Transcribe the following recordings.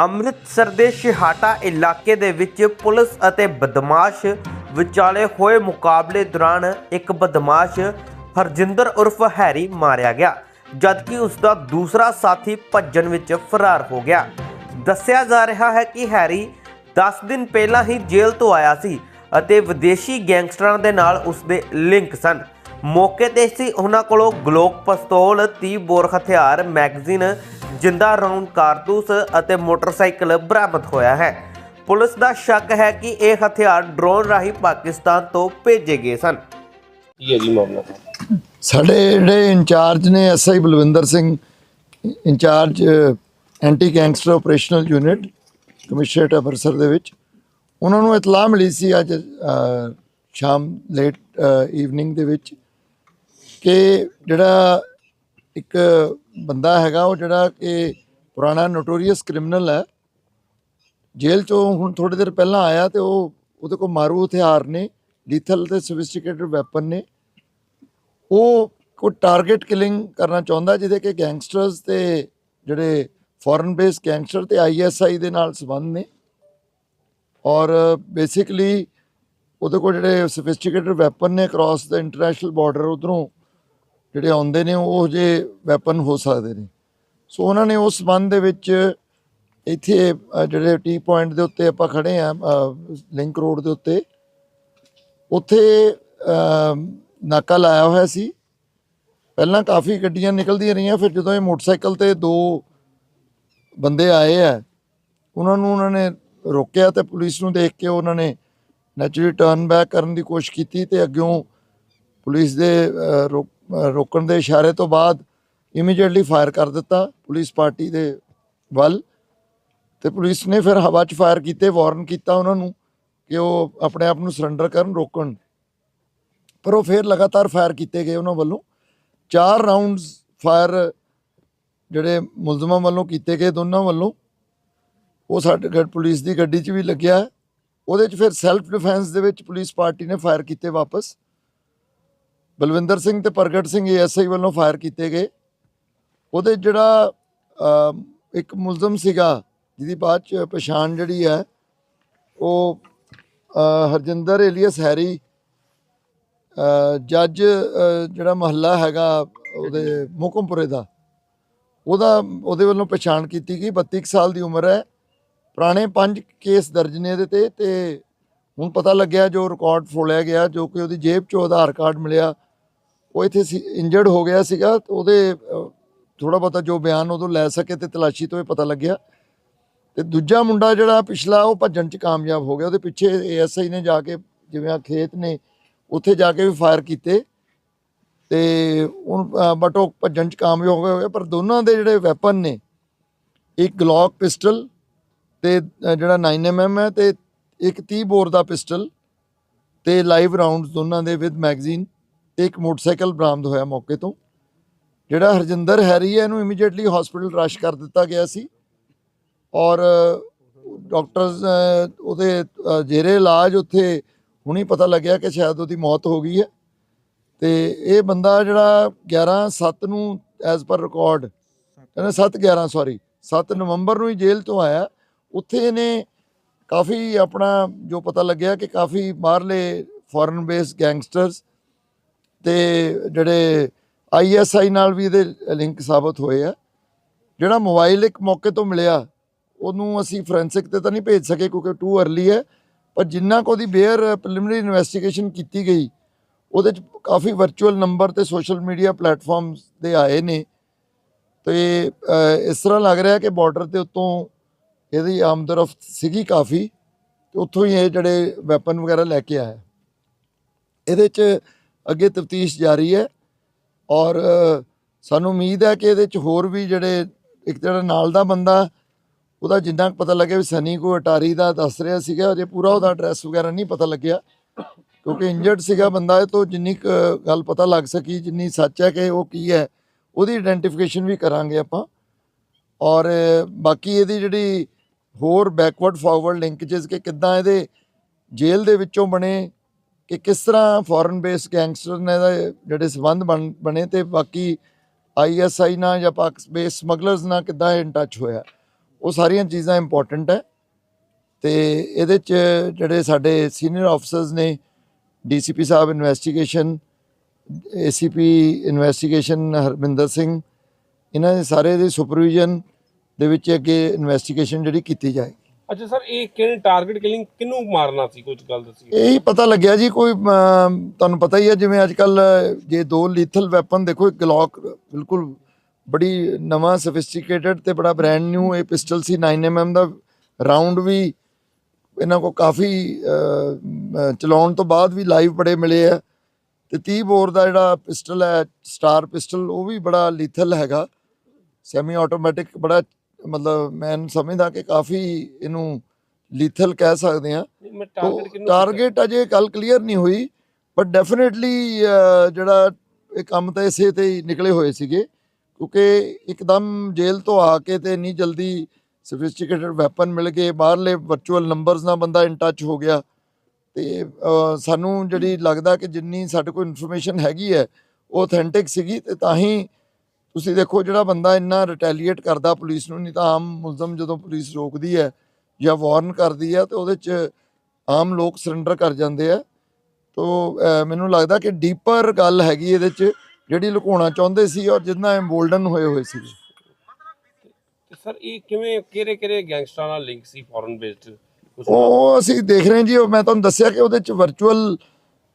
ਅੰਮ੍ਰਿਤਸਰ ਦੇ ਸ਼ਿਹਾਟਾ ਇਲਾਕੇ ਦੇ ਵਿੱਚ ਪੁਲਿਸ ਅਤੇ ਬਦਮਾਸ਼ ਵਿਚਾਲੇ ਹੋਏ ਮੁਕਾਬਲੇ ਦੌਰਾਨ ਇੱਕ ਬਦਮਾਸ਼ ਹਰਜਿੰਦਰ ਉਰਫ ਹੈਰੀ ਮਾਰਿਆ ਗਿਆ, ਜਦਕਿ ਉਸ ਦਾ ਦੂਸਰਾ ਸਾਥੀ ਭੱਜਣ ਵਿੱਚ ਫਰਾਰ ਹੋ ਗਿਆ। ਦੱਸਿਆ ਜਾ ਰਿਹਾ ਹੈ ਕਿ ਹੈਰੀ 10 ਦਿਨ ਪਹਿਲਾਂ ਹੀ ਜੇਲ੍ਹ ਤੋਂ ਆਇਆ ਸੀ ਅਤੇ ਵਿਦੇਸ਼ੀ ਗੈਂਗਸਟਰਾਂ ਦੇ ਨਾਲ ਉਸ ਦੇ ਲਿੰਕ ਸਨ। ਮੌਕੇ ਤੇ ਸੀ ਉਹਨਾਂ ਕੋਲੋਂ ਗਲੋਕ ਪਿਸਤੌਲ 30 ਬੋਰ ਹਥਿਆਰ, ਮੈਗਜ਼ੀਨ ਜਿੰਦਾ ਰਾਉਂਡ ਕਾਰਤੂਸ ਅਤੇ ਮੋਟਰਸਾਈਕਲ ਬਰਾਮਦ ਹੋਇਆ ਹੈ। ਪੁਲਿਸ ਦਾ ਸ਼ੱਕ ਹੈ ਕਿ ਇਹ ਹਥਿਆਰ ਡਰੋਨ ਰਾਹੀਂ ਪਾਕਿਸਤਾਨ ਤੋਂ ਭੇਜੇ ਗਏ ਸਨ। ਕੀ ਹੈ ਜੀ ਮਾਮਲਾ? ਸਾਡੇ ਜਿਹੜੇ ਇੰਚਾਰਜ ਨੇ SI Balwinder Singh incharge anti gangster operational unit commissionerate Amritsar ਦੇ ਵਿੱਚ ਉਹਨਾਂ ਨੂੰ ਇਤਲਾਹ ਮਿਲੀ ਸੀ ਅੱਜ ਸ਼ਾਮ ਲੇਟ ਈਵਨਿੰਗ ਦੇ ਵਿੱਚ ਕਿ ਜਿਹੜਾ ਇੱਕ ਬੰਦਾ ਹੈਗਾ, ਉਹ ਜਿਹੜਾ ਕਿ ਪੁਰਾਣਾ ਨੋਟੋਰੀਅਸ ਕ੍ਰਿਮੀਨਲ ਹੈ। ਜੇਲ੍ਹ ਚੋਂ ਹੁਣ ਥੋੜੀ ਦੇਰ ਪਹਿਲਾਂ ਆਇਆ ਤੇ ਉਹ ਉਹਦੇ ਕੋਲ ਮਾਰੂ ਹਥਿਆਰ ਨੇ ਲੀਥਲ ਤੇ ਸੋਫਿਸਟੀਕੇਟਡ ਵੈਪਨ ਨੇ। ਉਹ ਕੋਈ ਟਾਰਗੇਟ ਕਿਲਿੰਗ ਕਰਨਾ ਚਾਹੁੰਦਾ, ਜਿਹਦੇ ਕਿ ਗੈਂਗਸਟਰਸ ਤੇ ਜਿਹੜੇ ਫੋਰਨ ਬੇਸ ਗੈਂਗਸਟਰ ਤੇ ਆਈਐਸਆਈ ਦੇ ਨਾਲ ਸੰਬੰਧ ਨੇ। ਔਰ ਬੇਸਿਕਲੀ ਉਹਦੇ ਕੋਲ ਜਿਹੜੇ ਸੋਫਿਸਟੀਕੇਟਡ ਵੈਪਨ ਨੇ ਕ੍ਰਾਸ ਦਾ ਇੰਟਰਨੈਸ਼ਨਲ ਬਾਰਡਰ ਉਧਰੋਂ ਜਿਹੜੇ ਆਉਂਦੇ ਨੇ ਉਹ ਜੇ ਵੈਪਨ ਹੋ ਸਕਦੇ ਨੇ। ਸੋ ਉਹਨਾਂ ਨੇ ਉਸ ਸੰਬੰਧ ਦੇ ਵਿੱਚ ਇੱਥੇ ਜਿਹੜੇ ਟੀ ਪੁਆਇੰਟ ਦੇ ਉੱਤੇ ਆਪਾਂ ਖੜੇ ਆ ਲਿੰਕ ਰੋਡ ਦੇ ਉੱਤੇ ਉੱਥੇ ਨਾਕਾ ਲਾਇਆ ਹੋਇਆ ਸੀ। ਪਹਿਲਾਂ ਕਾਫੀ ਗੱਡੀਆਂ ਨਿਕਲਦੀਆਂ ਰਹੀਆਂ ਫਿਰ ਜਦੋਂ ਇਹ ਮੋਟਰਸਾਈਕਲ ਤੇ ਦੋ ਬੰਦੇ ਆਏ ਆ ਉਹਨਾਂ ਨੂੰ ਉਹਨਾਂ ਨੇ ਰੋਕਿਆ ਤੇ ਪੁਲਿਸ ਨੂੰ ਦੇਖ ਕੇ ਉਹਨਾਂ ਨੇ ਨੈਚੁਰਲੀ ਟਰਨ ਬੈਕ ਕਰਨ ਦੀ ਕੋਸ਼ਿਸ਼ ਕੀਤੀ ਤੇ ਅੱਗਿਓਂ ਪੁਲਿਸ ਦੇ ਅ, ਰੋ- ਰੋਕਣ ਦੇ ਇਸ਼ਾਰੇ ਤੋਂ ਬਾਅਦ ਇਮੀਡੀਏਟਲੀ ਫਾਇਰ ਕਰ ਦਿੱਤਾ ਪੁਲਿਸ ਪਾਰਟੀ ਦੇ ਵੱਲ ਤੇ ਪੁਲਿਸ ਨੇ ਫਿਰ ਹਵਾ 'ਚ ਫਾਇਰ ਕੀਤੇ ਵਾਰਨ ਕੀਤਾ ਉਹਨਾਂ ਨੂੰ ਕਿ ਉਹ ਆਪਣੇ ਆਪ ਨੂੰ ਸਰੈਂਡਰ ਕਰਨ, ਰੋਕਣ। ਪਰ ਉਹ ਫਿਰ ਲਗਾਤਾਰ ਫਾਇਰ ਕੀਤੇ ਗਏ ਉਹਨਾਂ ਵੱਲੋਂ। ਚਾਰ ਰਾਉਂਡਸ ਫਾਇਰ ਜਿਹੜੇ ਮੁਲਜ਼ਮਾਂ ਵੱਲੋਂ ਕੀਤੇ ਗਏ ਦੋਨਾਂ ਵੱਲੋਂ। ਉਹ ਸਾਡੇ ਗੱਡ ਪੁਲਿਸ ਦੀ ਗੱਡੀ 'ਚ ਵੀ ਲੱਗਿਆ। ਉਹਦੇ 'ਚ ਫਿਰ ਸੈਲਫ ਡਿਫੈਂਸ ਦੇ ਵਿੱਚ ਪੁਲਿਸ ਪਾਰਟੀ ਨੇ ਫਾਇਰ ਕੀਤੇ ਵਾਪਸ। ਬਲਵਿੰਦਰ ਸਿੰਘ ਤੇ ਪ੍ਰਗਟ ਸਿੰਘ ਏਐਸਆਈ ਵੱਲੋਂ ਫਾਇਰ ਕੀਤੇ ਗਏ। ਉਹਦੇ ਜਿਹੜਾ ਇੱਕ ਮੁਲਜ਼ਮ ਸੀਗਾ, ਜਿਹਦੀ ਬਾਅਦ 'ਚ ਪਛਾਣ ਜਿਹੜੀ ਹੈ, ਉਹ ਹਰਜਿੰਦਰ ਏਲੀਅਸ ਹੈਰੀ ਜੱਜ ਜਿਹੜਾ ਮਹੱਲਾ ਹੈਗਾ ਉਹਦੇ ਮੁਕਮਪੁਰੇ ਦਾ, ਉਹਦਾ, ਉਹਦੇ ਵੱਲੋਂ ਪਛਾਣ ਕੀਤੀ ਗਈ। 32 ਕੁ ਸਾਲ ਦੀ ਉਮਰ ਹੈ। ਪੁਰਾਣੇ ਪੰਜ ਕੇਸ ਦਰਜ ਨੇ ਇਹਦੇ ਤੇ ਤੇ ਹੁਣ ਪਤਾ ਲੱਗਿਆ ਜੋ ਰਿਕਾਰਡ ਫੋਲਿਆ ਗਿਆ, ਜੋ ਕਿ ਉਹਦੀ ਜੇਬ 'ਚੋਂ ਆਧਾਰ ਕਾਰਡ ਮਿਲਿਆ। ਉਹ ਇੱਥੇ ਸੀ ਇੰਜਰਡ ਹੋ ਗਿਆ ਸੀਗਾ ਉਹਦੇ ਥੋੜਾ ਬਹੁਤਾ ਜੋ ਬਿਆਨ ਉਦੋਂ ਲੈ ਸਕੇ ਤੇ ਤਲਾਸ਼ੀ ਤੋਂ ਇਹ ਪਤਾ ਲੱਗਿਆ। ਤੇ ਦੂਜਾ ਮੁੰਡਾ ਜਿਹੜਾ ਪਿਛਲਾ ਉਹ ਭੱਜਣ 'ਚ ਕਾਮਯਾਬ ਹੋ ਗਿਆ। ਉਹਦੇ ਪਿੱਛੇ ਏਐਸਆਈ ਨੇ ਜਾ ਕੇ ਜਿਵੇਂ ਆ ਖੇਤ ਨੇ ਉੱਥੇ ਜਾ ਕੇ ਵੀ ਫਾਇਰ ਕੀਤੇ। ਤੇ ਉਹ ਬਟ ਉਹ ਭੱਜਣ 'ਚ ਕਾਮਯਾਬ ਹੋ ਗਏ ਪਰ ਦੋਨਾਂ ਦੇ ਜਿਹੜੇ ਵੈਪਨ ਨੇ ਇੱਕ ਗਲੌਕ ਪਿਸਟਲ ਤੇ ਅ, ਜਿਹੜਾ 9mm ਹੈ ਤੇ ਇੱਕ 30 ਬੋਰ ਦਾ ਪਿਸਟਲ ਤੇ ਲਾਈਵ ਰਾਉਂਡਸ ਦੋਨਾਂ ਦੇ ਵਿਦ ਮੈਗਜ਼ੀਨ ਤੇ ਇੱਕ ਮੋਟਰਸਾਈਕਲ ਬਰਾਮਦ ਹੋਇਆ ਮੌਕੇ ਤੋਂ ਜਿਹੜਾ ਹਰਜਿੰਦਰ ਹੈਰੀ ਹੈ ਇਹਨੂੰ ਇਮੀਡੀਏਟਲੀ ਹਸਪੀਟਲ ਰਸ਼ ਕਰ ਦਿੱਤਾ ਗਿਆ ਸੀ ਔਰ ਡਾਕਟਰਸ ਉਹਦੇ ਅ, ਜੇਰੇ ਇਲਾਜ ਉੱਥੇ ਹੁਣੀ ਪਤਾ ਲੱਗਿਆ ਕਿ ਸ਼ਾਇਦ ਉਹਦੀ ਮੌਤ ਹੋ ਗਈ ਹੈ ਤੇ ਇਹ ਬੰਦਾ ਜਿਹੜਾ 11 7 ਨੂੰ ਐਜ਼ ਪਰ ਰਿਕਾਰਡ ਕਹਿੰਦਾ 7 11 ਸੌਰੀ 7 ਨਵੰਬਰ ਨੂੰ ਹੀ ਜੇਲ੍ਹ ਤੋਂ ਆਇਆ ਉੱਥੇ ਇਹਨੇ ਕਾਫੀ ਆਪਣਾ ਜੋ ਪਤਾ ਲੱਗਿਆ ਕਿ ਕਾਫੀ ਬਾਹਰਲੇ ਫੋਰਨ ਬੇਸ ਗੈਂਗਸਟਰਸ ਤੇ ਜਿਹੜੇ ਆਈਐਸਆਈ ਨਾਲ ਵੀ ਇਹਦੇ ਲਿੰਕ ਸਾਬਤ ਹੋਏ ਆ। ਜਿਹੜਾ ਮੋਬਾਈਲ ਇੱਕ ਮੌਕੇ ਤੋਂ ਮਿਲਿਆ, ਉਹਨੂੰ ਅਸੀਂ ਫੋਰੈਂਸਿਕ ਤੇ ਤਾਂ ਨਹੀਂ ਭੇਜ ਸਕੇ ਕਿਉਂਕਿ ਟੂ अर्ਲੀ ਹੈ। ਪਰ ਜਿੰਨਾ ਕੋ ਦੀ ਬੇਅਰ ਪ੍ਰੀਲਿਮਿਨਰੀ ਇਨਵੈਸਟੀਗੇਸ਼ਨ ਕੀਤੀ ਗਈ, ਉਹਦੇ ਚ ਕਾਫੀ ਵਰਚੁਅਲ ਨੰਬਰ ਤੇ ਸੋਸ਼ਲ ਮੀਡੀਆ ਪਲੇਟਫਾਰਮਸ ਦੇ ਆਏ ਨੇ। ਤੇ ਇਸ ਤਰ੍ਹਾਂ ਲੱਗ ਰਿਹਾ ਕਿ ਬਾਰਡਰ ਦੇ ਉੱਤੋਂ ਇਹਦੀ ਆਮਦਰਫਤ ਸੀਗੀ ਕਾਫੀ, ਤੇ ਉੱਥੋਂ ਹੀ ਇਹ ਜਿਹੜੇ ਵੈਪਨ ਵਗੈਰਾ ਲੈ ਕੇ ਆਇਆ। ਇਹਦੇ ਚ ਅੱਗੇ ਤਫਤੀਸ਼ ਜਾਰੀ ਹੈ ਔਰ ਸਾਨੂੰ ਉਮੀਦ ਹੈ ਕਿ ਇਹਦੇ ਚ ਹੋਰ ਵੀ ਜਿਹੜੇ ਇੱਕ ਜਿਹੜਾ ਨਾਲ ਦਾ ਬੰਦਾ, ਉਹਦਾ ਜਿੰਨਾ ਕੁ ਪਤਾ ਲੱਗਿਆ ਵੀ ਸਨੀ ਕੋ ਅਟਾਰੀ ਦਾ ਦੱਸ ਰਿਹਾ ਸੀਗਾ, ਅਜੇ ਪੂਰਾ ਉਹਦਾ ਐਡਰੈਸ ਵਗੈਰਾ ਨਹੀਂ ਪਤਾ ਲੱਗਿਆ। ਕਿਉਂਕਿ ਇੰਜਰਡ ਸੀਗਾ ਬੰਦਾ, ਇਹ ਤੋਂ ਜਿੰਨੀ ਕੁ ਗੱਲ ਪਤਾ ਲੱਗ ਸਕੀ, ਜਿੰਨੀ ਸੱਚ ਹੈ ਕਿ ਉਹ ਕੀ ਹੈ, ਉਹਦੀ ਆਇਡੈਂਟੀਫਿਕੇਸ਼ਨ ਵੀ ਕਰਾਂਗੇ ਆਪਾਂ। ਔਰ, ਬਾਕੀ ਇਹਦੀ ਜਿਹੜੀ ਹੋਰ ਬੈਕਵਰਡ ਫਾਰਵਰਡ ਲਿੰਕੇजेस ਕਿ ਕਿੱਦਾਂ ਇਹਦੇ ਜੇਲ੍ਹ ਦੇ ਵਿੱਚੋਂ ਬਣੇ ਕਿ ਕਿਸ ਤਰ੍ਹਾਂ ਫੋਰਨ ਬੇਸ ਗੈਂਗਸਟਰ ਨੇ ਇਹਦੇ ਜਿਹੜੇ ਸਬੰਧ ਬਣ- ਬਣੇ ਤੇ ਬਾਕੀ ਆਈਐਸਆਈ ਨਾਲ ਜਾਂ ਪਾਕ ਬੇਸ ਸਮਗਲਰਸ ਨਾਲ ਕਿੱਦਾਂ ਇਨ ਟੱਚ ਹੋਇਆ। ਉਹ ਸਾਰੀਆਂ ਚੀਜ਼ਾਂ ਇੰਪੋਰਟੈਂਟ ਹੈ ਤੇ ਇਹਦੇ ਚ ਜਿਹੜੇ ਸਾਡੇ ਸੀਨੀਅਰ ਆਫੀਸਰਸ ਨੇ ਡੀਸੀਪੀ ਸਾਹਿਬ investigation ACP investigation Harminder Singh, ਇਹਨਾਂ ਦੇ ਸਾਰੇ ਦੀ ਸੁਪਰਵੀਜ਼ਨ ਦੇ ਵਿੱਚ ਅੱਗੇ ਇਨਵੈਸਟੀਗੇਸ਼ਨ ਜਿਹੜੀ ਕੀਤੀ ਜਾਏ। ਅੱਛਾ ਸਰ ਇਹ ਕਿਹਨੇ ਟਾਰਗੇਟ ਕਿਲਿੰਗ ਕਿਹਨੂੰ ਮਾਰਨਾ ਸੀ? ਕੁਝ ਗੱਲ ਦੱਸੀ। ਇਹੀ ਪਤਾ ਲੱਗਿਆ ਜੀ ਕੋਈ ਅਮ, ਤੁਹਾਨੂੰ ਪਤਾ ਹੀ ਹੈ ਜਿਵੇਂ ਅੱਜ ਕੱਲ ਜੇ ਦੋ ਲੀਥਲ ਵੈਪਨ ਦੇਖੋ ਇੱਕ ਗਲੌਕ ਬਿਲਕੁਲ ਬੜੀ ਨਵਾਂ ਸਫਿਸਟੀਕੇਟਡ ਤੇ ਬੜਾ ਬ੍ਰਾਂਡ ਨਿਊ ਇਹ ਪਿਸਟਲ ਸੀ 9mm ਦਾ ਰਾਉਂਡ ਵੀ ਇਹਨਾਂ ਕੋ ਕਾਫੀ ਅ, ਅ, ਚਲਾਉਣ ਤੋਂ ਬਾਅਦ ਵੀ ਲਾਈਵ ਬੜੇ ਮਿਲੇ ਆ। ਤੇ 30 ਬੋਰ ਦਾ ਜਿਹੜਾ ਪਿਸਟਲ ਹੈ ਸਟਾਰ ਪਿਸਟਲ ਉਹ ਵੀ ਬੜਾ ਲੀਥਲ ਹੈਗਾ। ਸੈਮੀ ਆਟੋਮੈਟਿਕ ਬੜਾ ਮਤਲਬ ਮੈਂ ਸਮਝਦਾ ਕਿ ਕਾਫੀ ਇਹਨੂੰ ਲੀਥਲ ਕਹਿ ਸਕਦੇ ਆ ਨਹੀਂ, ਟਾਰਗੇਟ ਅਜੇ ਗੱਲ ਕਲੀਅਰ ਨਹੀਂ ਹੋਈ ਬਟ ਡੈਫੀਨਿਟਲੀ ਜਿਹੜਾ ਇਹ ਕੰਮ ਤਾਂ ਇਸੇ ਤੇ ਹੀ ਨਿਕਲੇ ਹੋਏ ਸੀਗੇ ਕਿਉਂਕਿ ਇੱਕਦਮ ਜੇਲ੍ਹ ਤੋਂ ਆ ਕੇ ਤੇ ਇੰਨੀ ਜਲਦੀ ਸੋਫਿਸਟੀਕੇਟਡ ਵੈਪਨ ਮਿਲ ਗਏ ਬਾਹਰਲੇ ਵਰਚੁਅਲ ਨੰਬਰਸ ਨਾਲ ਬੰਦਾ ਇਨ ਟੱਚ ਹੋ ਗਿਆ। ਤੇ ਸਾਨੂੰ ਜਿਹੜੀ ਲੱਗਦਾ ਕਿ ਜਿੰਨੀ ਸਾਡੇ ਕੋਲ ਇਨਫੋਰਮੇਸ਼ਨ ਹੈਗੀ ਹੈ ਉਹ ਆਥੈਂਟਿਕ ਸੀਗੀ ਤੇ ਤਾਂ ਹੀ ਤੁਸੀਂ ਦੇਖੋ ਜਿਹੜਾ ਬੰਦਾ ਇੰਨਾ ਰਿਟੈਲੀਏਟ ਕਰਦਾ ਪੁਲਿਸ ਨੂੰ ਨਹੀਂ ਤਾਂ ਆਮ ਮੁਲਜ਼ਮ ਜਦੋਂ ਪੁਲਿਸ ਰੋਕਦੀ ਹੈ ਜਾਂ ਵਾਰਨ ਕਰਦੀ ਹੈ ਤੇ ਉਹਦੇ 'ਚ ਆਮ ਲੋਕ ਸਰੈਂਡਰ ਕਰ ਜਾਂਦੇ ਆ। ਤੋ ਮੈਨੂੰ ਲੱਗਦਾ ਕਿ ਡੀਪਰ ਗੱਲ ਹੈਗੀ ਇਹਦੇ 'ਚ ਜਿਹੜੀ ਲੁਕਾਉਣਾ ਚਾਹੁੰਦੇ ਸੀ ਔਰ ਜਿੰਨਾ ਐਮਬੋਲਡਨ ਹੋਏ ਹੋਏ ਸੀ। ਸਰ ਇਹ ਕਿਵੇਂ ਕਿਹੜੇ ਕਿਹੜੇ ਗੈਂਗਸਟਰਾਂ ਨਾਲ ਲਿੰਕ ਸੀ ਫੋਰਨ ਬੇਸਡ ਉਹ ਅਸੀਂ ਦੇਖ ਰਹੇ ਜੀ ਉਹ ਮੈਂ ਤੁਹਾਨੂੰ ਦੱਸਿਆ ਕਿ ਉਹਦੇ 'ਚ ਵਰਚੁਅਲ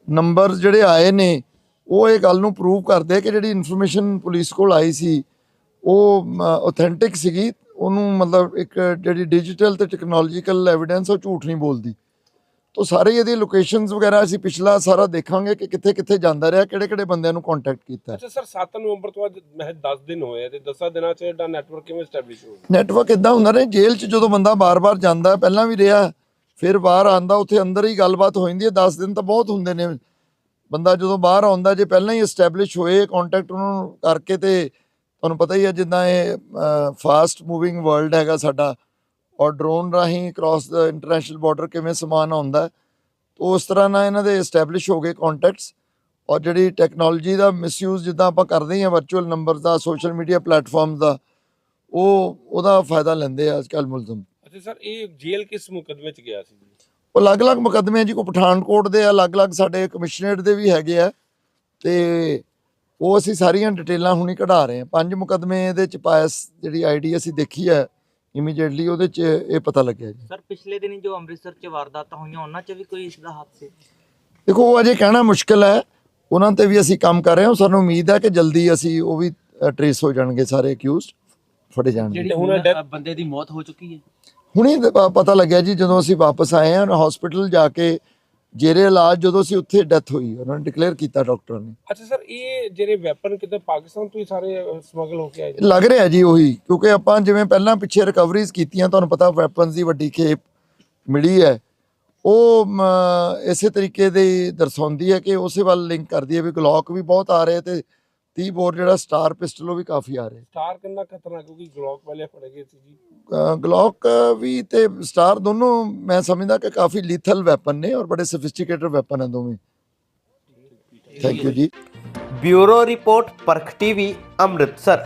ਨੰਬਰ ਜਿਹੜੇ ਆਏ ਨੇ ਉਹ ਇਹ ਗੱਲ ਨੂੰ ਪ੍ਰੂਵ ਕਰਦੇ ਕਿ ਜਿਹੜੀ ਇਨਫੋਰਮੇਸ਼ਨ ਪੁਲਿਸ ਕੋਲ ਆਈ ਸੀ ਉਹ ਆਥੈਂਟਿਕ ਸੀਗੀ। ਉਹਨੂੰ ਮਤਲਬ ਇੱਕ ਜਿਹੜੀ ਡਿਜੀਟਲ ਤੇ ਟੈਕਨੋਲੋਜੀਕਲ ਐਵੀਡੈਂਸ ਉਹ ਝੂਠ ਨਹੀਂ ਬੋਲਦੀ। ਤੋ ਸਾਰੇ ਇਹਦੀ ਲੋਕੇਸ਼ਨਸ ਵਗੈਰਾ ਅਸੀਂ ਪਿਛਲਾ ਸਾਰਾ ਦੇਖਾਂਗੇ ਕਿ ਕਿੱਥੇ ਕਿੱਥੇ ਜਾਂਦਾ ਰਿਹਾ ਕਿਹੜੇ ਕਿਹੜੇ ਬੰਦਿਆਂ ਨੂੰ ਕੰਟੈਕਟ ਕੀਤਾ। ਅੱਛਾ ਸਰ 7 ਨਵੰਬਰ ਤੋਂ ਅੱਜ ਮੈਂ 10 ਦਿਨ ਹੋਏ ਤੇ 10 ਦਿਨਾਂ ਚ ਇਹਦਾ ਨੈਟਵਰਕ ਕਿਵੇਂ ਸਟੈਬਲਿਸ਼ ਹੋ ਨੈਟਵਰਕ ਇਦਾਂ ਹੁੰਦਾ ਨੇ ਜੇਲ੍ਹ 'ਚ ਜਦੋਂ ਬੰਦਾ ਬਾਰ-ਬਾਰ ਜਾਂਦਾ ਪਹਿਲਾਂ ਵੀ ਰਿਹਾ ਫਿਰ ਬਾਹਰ ਆਂਦਾ ਉੱਥੇ ਅੰਦਰ ਹੀ ਗੱਲਬਾਤ ਹੋ ਜਾਂਦੀ ਹੈ। 10 ਦਿਨ ਤਾਂ ਬਹੁਤ ਹੁੰਦੇ ਨੇ। ਬੰਦਾ ਜਦੋਂ ਬਾਹਰ ਆਉਂਦਾ ਜੇ ਪਹਿਲਾਂ ਹੀ ਐਸਟੈਬਲਿਸ਼ ਹੋਏ ਕੰਟੈਕਟ ਉਹਨਾਂ ਨੂੰ ਕਰਕੇ ਤੇ ਤੁਹਾਨੂੰ ਪਤਾ ਹੀ ਹੈ ਜਿੱਦਾਂ ਇਹ ਫਾਸਟ ਮੂਵਿੰਗ ਵਰਲਡ ਹੈਗਾ ਸਾਡਾ ਔਰ ਡਰੋਨ ਰਾਹੀਂ ਕ੍ਰਾਸ ਦਾ ਇੰਟਰਨੈਸ਼ਨਲ ਬਾਰਡਰ ਕਿਵੇਂ ਸਮਾਨ ਆਉਂਦਾ ਹੈ, ਤਾਂ ਉਸ ਤਰ੍ਹਾਂ ਨਾਲ ਇਹਨਾਂ ਦੇ ਐਸਟੈਬਲਿਸ਼ ਹੋ ਗਏ ਕੰਟੈਕਟਸ ਔਰ ਜਿਹੜੀ ਟੈਕਨੋਲੋਜੀ ਦਾ ਮਿਸਯੂਜ਼ ਜਿੱਦਾਂ ਆਪਾਂ ਕਰਦੇ ਹਾਂ ਵਰਚੁਅਲ ਨੰਬਰ ਦਾ ਸੋਸ਼ਲ ਮੀਡੀਆ ਪਲੇਟਫਾਰਮਸ ਦਾ ਉਹ ਉਹਦਾ ਫਾਇਦਾ ਲੈਂਦੇ ਆ ਅੱਜਕੱਲ ਮੁਲਜ਼ਮ। ਅੱਛਾ ਸਰ ਇਹ ਜੇਲ੍ਹ ਕਿਸ ਮੁਕਦਮੇ ਚ ਗਿਆ ਸੀ? ਉਹ ਅਲੱਗ-ਅਲੱਗ ਮੁਕੱਦਮੇ ਆ ਜੀ ਕੋ ਪਠਾਨਕੋਟ ਦੇ ਆ ਅਲੱਗ-ਅਲੱਗ ਸਾਡੇ ਕਮਿਸ਼ਨਰੇਟ ਦੇ ਵੀ ਹੈਗੇ ਆ। ਤੇ ਉਹ ਅਸੀਂ ਸਾਰੀਆਂ ਡਿਟੇਲਾਂ ਹੁਣੀ ਕਢਾ ਰਹੇ ਹਾਂ। ਪੰਜ ਮੁਕੱਦਮੇ ਇਹਦੇ ਚ ਪਾਇਸ ਜਿਹੜੀ ਆਈਡੀ ਅਸੀਂ ਦੇਖੀ ਹੈ ਇਮੀਡੀਏਟਲੀ ਉਹਦੇ ਚ ਇਹ ਪਤਾ ਲੱਗਿਆ ਜੀ। ਸਰ ਪਿਛਲੇ ਦਿਨੀ ਜੋ ਅੰਮ੍ਰਿਤਸਰ 'ਚ ਵਾਰਦਾਤਾਂ ਹੋਈਆਂ ਉਹਨਾਂ 'ਚ ਵੀ ਕੋਈ ਇਸ ਦਾ ਹੱਥ ਸੀ? ਦੇਖੋ ਉਹ ਅਜੇ ਕਹਿਣਾ ਮੁਸ਼ਕਲ ਹੈ। ਉਹਨਾਂ ਤੇ ਵੀ ਅਸੀਂ ਕੰਮ ਕਰ ਰਹੇ ਹਾਂ। ਸਾਨੂੰ ਉਮੀਦ ਹੈ ਕਿ ਜਲਦੀ ਅਸੀਂ ਉਹ ਵੀ ਟਰੇਸ ਹੋ ਜਾਣਗੇ ਸਾਰੇ ਅਕਿਊਜ਼ਡ ਫੜੇ ਜਾਣਗੇ। ਜਿਹੜੀ ਹੁਣ ਬੰਦੇ ਦੀ ਮੌਤ ਹੋ ਚੁੱਕੀ ਹੈ? ਹੁਣੇ ਪਤਾ ਲੱਗਿਆ ਜੀ ਜਦੋਂ ਅਸੀਂ ਵਾਪਸ ਆਏ ਹਾਂ ਹਸਪੀਟਲ ਜਾ ਕੇ ਜੇਰੇ ਇਲਾਜ ਜਦੋਂ ਅਸੀਂ ਉੱਥੇ ਡੈਥ ਹੋਈ ਉਹਨਾਂ ਨੇ ਡਿਕਲੇਅਰ ਕੀਤਾ ਡਾਕਟਰ ਨੇ ਅੱਛਾ ਸਰ ਇਹ ਜਿਹੜੇ ਵੈਪਨ ਕਿਤੇ ਪਾਕਿਸਤਾਨ ਤੋਂ ਹੀ ਸਾਰੇ ਸਮਗਲ ਹੋ ਕੇ ਆਏ? ਲੱਗ ਰਿਹਾ ਜੀ ਉਹੀ ਕਿਉਂਕਿ ਆਪਾਂ ਜਿਵੇਂ ਪਹਿਲਾਂ ਪਿੱਛੇ ਰਿਕਵਰੀਜ਼ ਕੀਤੀਆਂ ਤੁਹਾਨੂੰ ਪਤਾ ਵੈਪਨਸ ਦੀ ਵੱਡੀ ਖੇਪ ਮਿਲੀ ਹੈ ਉਹ ਇਸੇ ਤਰੀਕੇ ਦੇ ਦਰਸਾਉਂਦੀ ਹੈ ਕਿ ਉਸੇ ਵੱਲ ਲਿੰਕ ਕਰਦੀ ਹੈ ਵੀ ਗਲੌਕ ਵੀ ਬਹੁਤ ਆ ਰਹੇ ਤੇ 30 ਬੋਰ ਜਿਹੜਾ ਸਟਾਰ ਪਿਸਟਲ ਉਹ ਵੀ ਕਾਫੀ ਆ ਰਹੇ ਸਟਾਰ ਕਿੰਨਾ ਖਤਰਨਾਕ ਕਿਉਂਕਿ ਗਲੋਕ ਪਹਿਲੇ ਫੜੇ ਗਏ ਸੀ ਜੀ। ਗਲੌਕ ਵੀ ਤੇ ਸਟਾਰ ਦੋਨੋਂ ਮੈਂ ਸਮਝਦਾ ਕਿ ਕਾਫੀ ਲੀਥਲ ਵੈਪਨ ਨੇ ਔਰ ਬੜੇ ਸੋਫਿਸਟੀਕੇਟਡ ਵੈਪਨ ਹੈ ਦੋਵੇਂ। Thank you ji. Bureau report Parakh TV Amritsar.